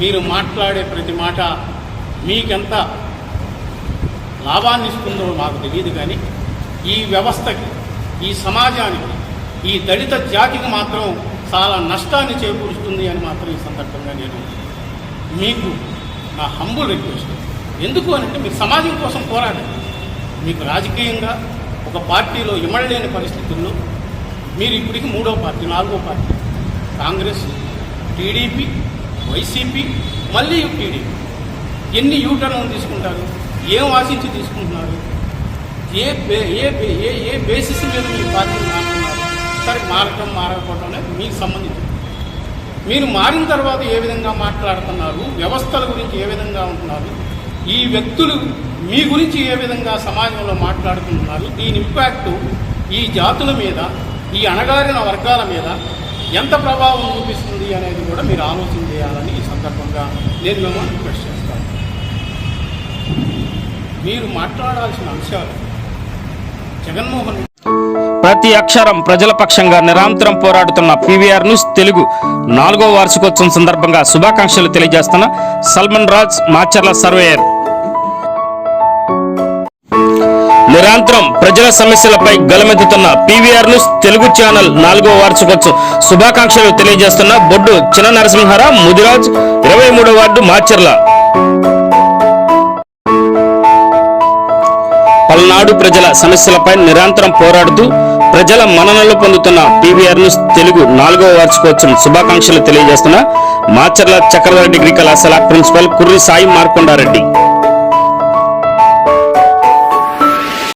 మీరు మాట్లాడే ప్రతి మాట మీకెంత లాభాన్ని ఇస్తుందో మాకు తెలియదు కానీ ఈ వ్యవస్థకి ఈ సమాజానికి ఈ దళిత జాతికి మాత్రం చాలా నష్టాన్ని చేకూరుస్తుంది అని మాత్రం ఈ సందర్భంగా నేను మీకు నా హంబుల్ రిక్వెస్ట్ ఎందుకు అని అంటే మీరు సమాజం కోసం పోరాడండి. మీకు రాజకీయంగా ఒక పార్టీలో ఇమ్మడలేని పరిస్థితుల్లో మీరు ఇప్పటికి మూడో పార్టీ నాలుగో పార్టీ కాంగ్రెస్ టీడీపీ వైసీపీ మళ్ళీ టీడీపీ ఎన్ని యూటర్న్లు తీసుకుంటారు? ఏం ఆశించి తీసుకుంటున్నారు? ఏ ఏ ఏ ఏ బేసిస్ మీద మీ పార్టీ మారుతున్నారు? సరే మారటం మారకపోవడం అనేది మీకు సంబంధించింది. మీరు మారిన తర్వాత ఏ విధంగా మాట్లాడుతున్నారు? వ్యవస్థల గురించి ఏ విధంగా ఉంటున్నారు? ఈ వ్యక్తులు మీ గురించి ఏ విధంగా సమాజంలో మాట్లాడుకుంటున్నారు? దీని ఇంపాక్ట్ ఈ జాతుల మీద ఈ అణగారిన వర్గాల మీద ఎంత ప్రభావం చూపిస్తుంది అనేది కూడా మీరు ఆలోచన చేయాలని ఈ సందర్భంగా నేను మిమ్మల్ని రిక్వెస్ట్ చేస్తాను. మీరు మాట్లాడాల్సిన అంశాలు జగన్మోహన్ ప్రతి అక్షరం ప్రజల పక్షంగా నిరంతరం పోరాడుతున్న పీవీఆర్ న్యూస్ తెలుగు నాలుగో వార్షికోత్సవం సందర్భంగా శుభాకాంక్షలు తెలియజేస్తున్న సల్మన్ రాజ్ మాచర్ల సర్వేయర్. నిరంతరం ప్రజల సమస్యలపై గలమెత్తుతున్న పీవీఆర్ న్యూస్ తెలుగు ఛానల్ నాలుగో వార్షికోత్సవ శుభాకాంక్షలు తెలియజేస్తున్న బొడ్డు చిన్న నరసింహారావు ముదిరాజ్ ఇరవై మూడో వార్డు మాచర్ల. పల్నాడు ప్రజల సమస్యలపై నిరంతరం పోరాడుతూ ప్రజల మన్ననలు పొందుతున్న పీవీఆర్ న్యూస్ తెలుగు నాలుగో వార్షికోత్సవం శుభాకాంక్షలు తెలియజేస్తున్న మాచర్ల చక్రధర డిగ్రీ కళాశాల ప్రిన్సిపల్ కుర్రి సాయి మార్కొండారెడ్డి.